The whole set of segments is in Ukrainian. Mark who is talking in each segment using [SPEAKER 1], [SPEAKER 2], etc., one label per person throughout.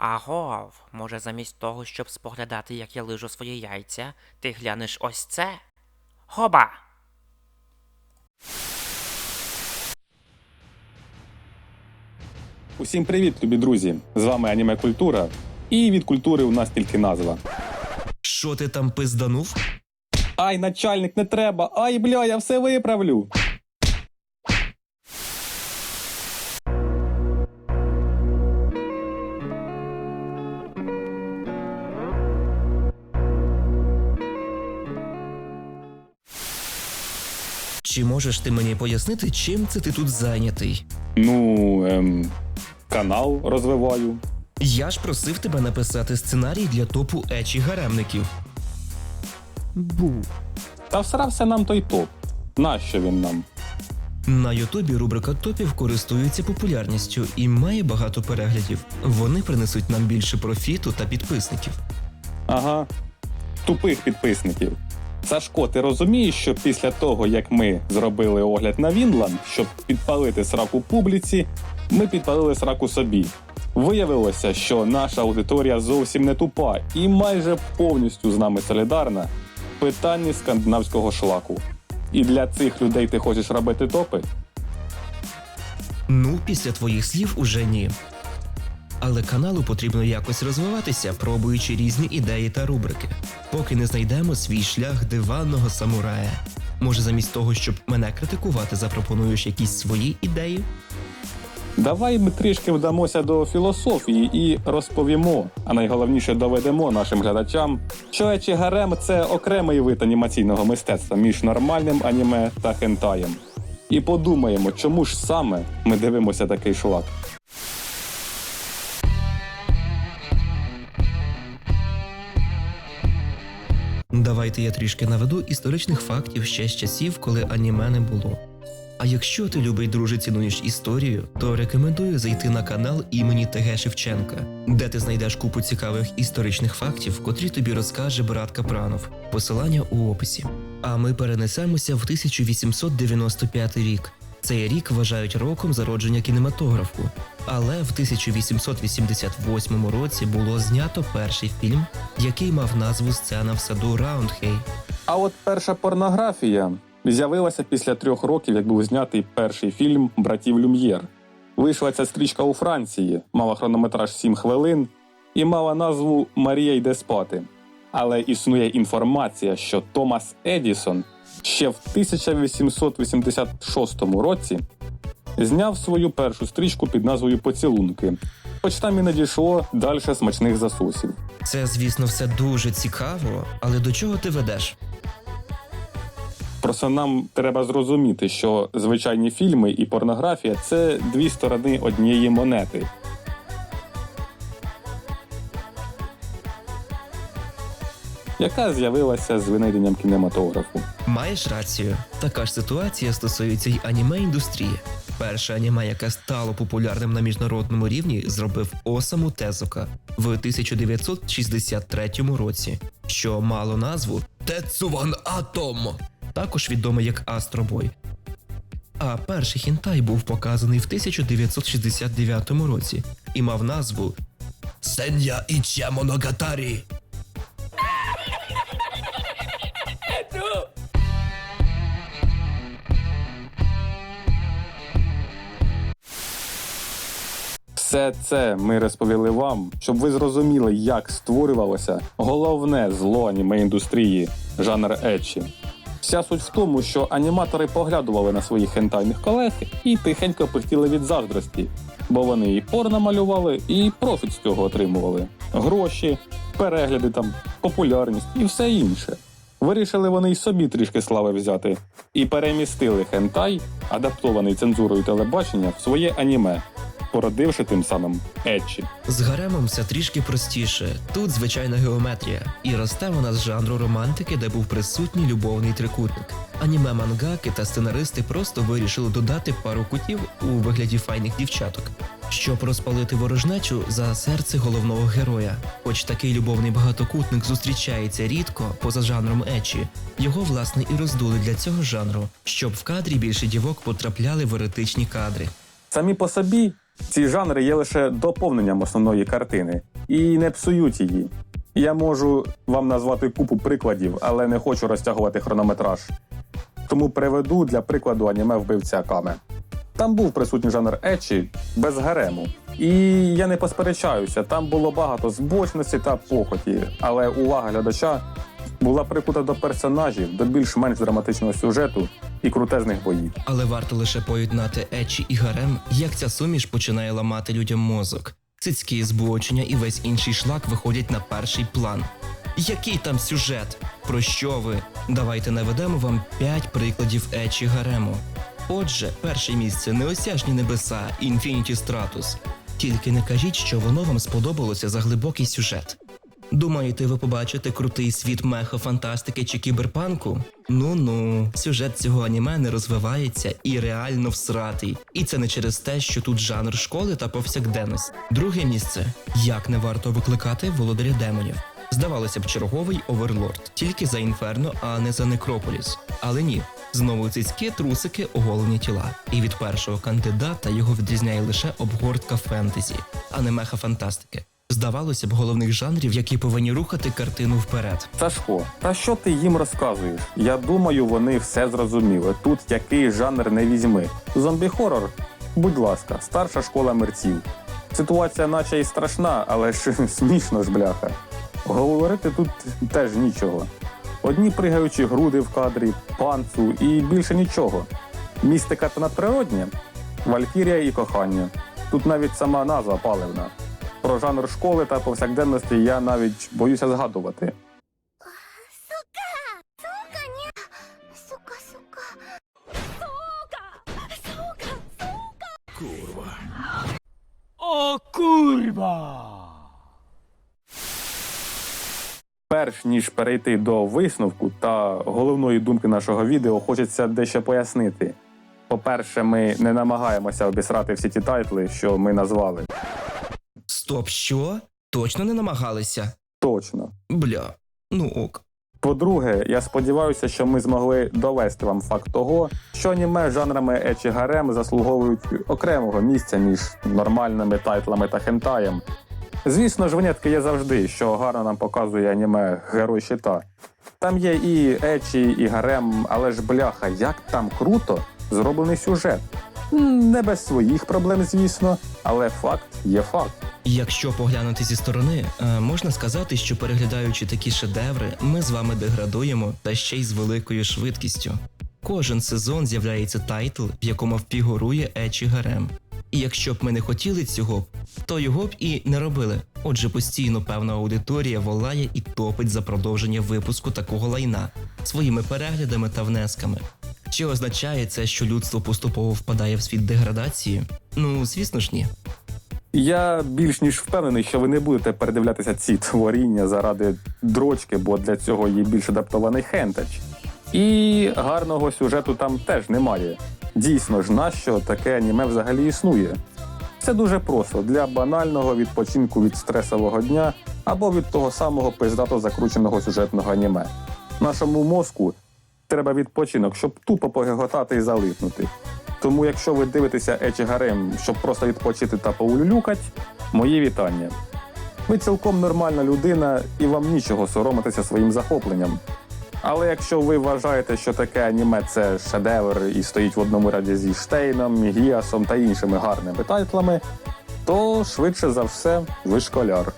[SPEAKER 1] Агов, може замість того, щоб споглядати, як я лижу свої яйця, ти глянеш ось це? Хоба!
[SPEAKER 2] Усім привіт, любі друзі! З вами Аніме Культура. І від культури у нас тільки назва.
[SPEAKER 3] Що ти там пизданув?
[SPEAKER 2] Ай, начальник, не треба! Ай, бля, я все виправлю.
[SPEAKER 3] Чи можеш ти мені пояснити, чим це ти тут зайнятий?
[SPEAKER 2] Ну, ем, канал розвиваю.
[SPEAKER 3] Я ж просив тебе написати сценарій для топу ечі гаремників. Бу.
[SPEAKER 2] Та всрався нам той топ. Нащо він нам?
[SPEAKER 3] На Ютубі рубрика топів користується популярністю і має багато переглядів. Вони принесуть нам більше профіту та підписників.
[SPEAKER 2] Ага. Тупих підписників. Сашко, ти розумієш, що після того, як ми зробили огляд на Вінланд, щоб підпалити сраку публіці, ми підпалили сраку собі. Виявилося, що наша аудиторія зовсім не тупа і майже повністю з нами солідарна в питанні скандинавського шлаку. І для цих людей ти хочеш робити топи?
[SPEAKER 3] Ну, після твоїх слів уже ні. Але каналу потрібно якось розвиватися, пробуючи різні ідеї та рубрики, поки не знайдемо свій шлях диванного самурая. Може, замість того, щоб мене критикувати, запропонуєш якісь свої ідеї?
[SPEAKER 2] Давай ми трішки вдамося до філософії і розповімо, а найголовніше доведемо нашим глядачам, що Ечі Гарем це окремий вид анімаційного мистецтва між нормальним аніме та хентаєм. І подумаємо, чому ж саме ми дивимося такий шлак.
[SPEAKER 3] Давайте я трішки наведу історичних фактів ще з часів, коли аніме не було. А якщо ти любий друже цінуєш історію, то рекомендую зайти на канал імені ТГ Шевченка, де ти знайдеш купу цікавих історичних фактів, котрі тобі розкаже брат Капранов. Посилання у описі. А ми перенесемося в 1895 рік. Цей рік вважають роком зародження кінематографу. Але в 1888 році було знято перший фільм, який мав назву Сцена в саду Раундхей.
[SPEAKER 2] А от перша порнографія з'явилася після трьох років, як був знятий перший фільм Братів Люм'єр. Вийшла ця стрічка у Франції, мала хронометраж 7 хвилин і мала назву Марія йде спати. Але існує інформація, що Томас Едісон ще в 1886 році зняв свою першу стрічку під назвою Поцілунки. Хоч там і не дійшло далі смачних засосів.
[SPEAKER 3] Це, звісно, все дуже цікаво, але до чого ти ведеш?
[SPEAKER 2] Просто нам треба зрозуміти, що звичайні фільми і порнографія це дві сторони однієї монети. Яка з'явилася з винайденням кінематографу.
[SPEAKER 3] Маєш рацію. Така ж ситуація стосується й аніме індустрії. Перше аніме, яке стало популярним на міжнародному рівні, зробив Осаму Тезука в 1963 році, що мало назву Тецуван Атом, також відомий як Астробой. А перший хінтай був показаний в 1969 році і мав назву Сен'я Ічя Моногатарі.
[SPEAKER 2] Все це ми розповіли вам, щоб ви зрозуміли, як створювалося головне зло аніме індустрії жанр ечі. Вся суть в тому, що аніматори поглядували на своїх хентайних колег і тихенько пихтіли від заздрості, бо вони і порно малювали, і профіт з цього отримували. Гроші, перегляди там, популярність і все інше. Вирішили вони й собі трішки слави взяти і перемістили хентай, адаптований цензурою телебачення, в своє аніме, породивши тим самим ечі.
[SPEAKER 3] З гаремом все трішки простіше. Тут звичайна геометрія, і росте вона з жанру романтики, де був присутній любовний трикутник. Аніме мангаки та сценаристи просто вирішили додати пару кутів у вигляді файних дівчаток, щоб розпалити ворожнечу за серце головного героя. Хоч такий любовний багатокутник зустрічається рідко поза жанром ечі, його власне і роздули для цього жанру, щоб в кадрі більше дівок потрапляли в еретичні кадри.
[SPEAKER 2] Самі по собі Ці жанри є лише доповненням основної картини і не псують її. Я можу вам назвати купу прикладів, але не хочу розтягувати хронометраж. Тому приведу для прикладу аніме вбивця Каме. Там був присутній жанр ечі без гарему. І я не посперечаюся, там було багато збочності та похоті, але увага глядача була прикута до персонажів, до більш-менш драматичного сюжету і крутезних боїв.
[SPEAKER 3] Але варто лише поєднати Ечі і Гарем, як ця суміш починає ламати людям мозок. Цицькі збочення і весь інший шлак виходять на перший план. Який там сюжет? Про що ви? Давайте наведемо вам 5 прикладів Ечі Гарему. Отже, перше місце неосяжні небеса Infinity Stratus. Тільки не кажіть, що воно вам сподобалося за глибокий сюжет. Думаєте, ви побачите крутий світ меха фантастики чи кіберпанку? Ну ну, сюжет цього аніме не розвивається і реально всратий. І це не через те, що тут жанр школи та повсякденність. Друге місце як не варто викликати володаря демонів. Здавалося б, черговий оверлорд, тільки за інферно, а не за некрополіс. Але ні. Знову цицьки, трусики, оголені тіла. І від першого кандидата його відрізняє лише обгортка фентезі, а не меха фантастики. Здавалося б, головних жанрів, які повинні рухати картину вперед.
[SPEAKER 2] Сашко, та що ти їм розказуєш? Я думаю, вони все зрозуміли. Тут який жанр не візьми. Зомбі-хорор? Будь ласка, старша школа мерців. Ситуація наче і страшна, але ж смішно ж бляха. Говорити тут теж нічого. Одні пригаючі груди в кадрі, панцу і більше нічого. Містика та надприроднє, валькірія і кохання. Тут навіть сама назва паливна. Про жанр школи та повсякденності я навіть боюся згадувати.
[SPEAKER 4] Сука, сука, ні. Сука, сука, сука, сука, сука. Курва.
[SPEAKER 5] О, курва!
[SPEAKER 2] Перш ніж перейти до висновку та головної думки нашого відео, хочеться дещо пояснити. По-перше, ми не намагаємося обісрати всі ті тайтли, що ми назвали.
[SPEAKER 3] Стоп, що? Точно не намагалися?
[SPEAKER 2] Точно.
[SPEAKER 3] Бля, ну ок.
[SPEAKER 2] По-друге, я сподіваюся, що ми змогли довести вам факт того, що аніме жанрами ечі гарем заслуговують окремого місця між нормальними тайтлами та хентаєм. Звісно ж, винятки є завжди, що гарно нам показує аніме Герой щита. Там є і ечі, і гарем, але ж бляха, як там круто зроблений сюжет. Не без своїх проблем, звісно, але факт є факт.
[SPEAKER 3] Якщо поглянути зі сторони, е, можна сказати, що переглядаючи такі шедеври, ми з вами деградуємо та ще й з великою швидкістю. Кожен сезон з'являється тайтл, в якому фігурує Ечі Гарем. І якщо б ми не хотіли цього, то його б і не робили. Отже, постійно певна аудиторія волає і топить за продовження випуску такого лайна своїми переглядами та внесками. Чи означає це, що людство поступово впадає в світ деградації? Ну, звісно ж ні.
[SPEAKER 2] Я більш ніж впевнений, що ви не будете передивлятися ці творіння заради дрочки, бо для цього є більш адаптований хентач. І гарного сюжету там теж немає. Дійсно ж, нащо таке аніме взагалі існує? Це дуже просто для банального відпочинку від стресового дня або від того самого пиздато закрученого сюжетного аніме. Нашому мозку треба відпочинок, щоб тупо погеготати і залипнути. Тому, якщо ви дивитеся Ечі Гарем, щоб просто відпочити та поулюлюкать, мої вітання. Ви цілком нормальна людина і вам нічого соромитися своїм захопленням. Але якщо ви вважаєте, що таке аніме це шедевр і стоїть в одному ряді зі Штейном, Гіасом та іншими гарними тайтлами, то швидше за все ви школяр.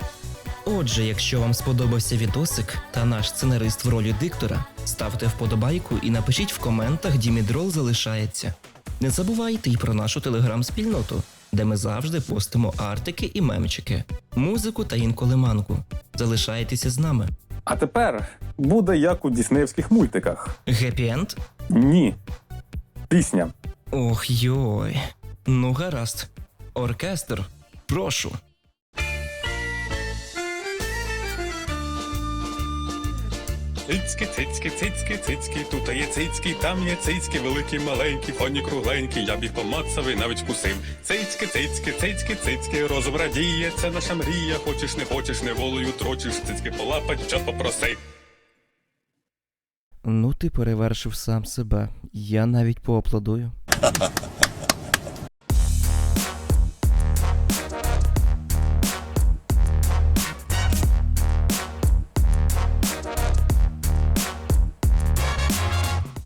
[SPEAKER 3] Отже, якщо вам сподобався відосик та наш сценарист в ролі диктора, ставте вподобайку і напишіть в коментах, Дімідрол залишається. Не забувайте й про нашу телеграм-спільноту, де ми завжди постимо артики і мемчики, музику та інколи манку. Залишайтеся з нами.
[SPEAKER 2] А тепер буде як у діснеївських мультиках.
[SPEAKER 3] Гепі-енд?
[SPEAKER 2] Ні. Пісня.
[SPEAKER 3] Ох йой. Ну гаразд. Оркестр, прошу.
[SPEAKER 6] Цицьки, цицьки, цицьки, цицьки, тут є цицьки, там є цицьки, великі, маленькі, фоні кругленькі, я б їх помацав і навіть вкусив. Цицьки, цицьки, цицьки, цицьки, розум радіє, це наша мрія, хочеш не хочеш, неволею трочиш, цицьки полапать, час попроси.
[SPEAKER 3] Ну, ти перевершив сам себе. Я навіть поаплодую.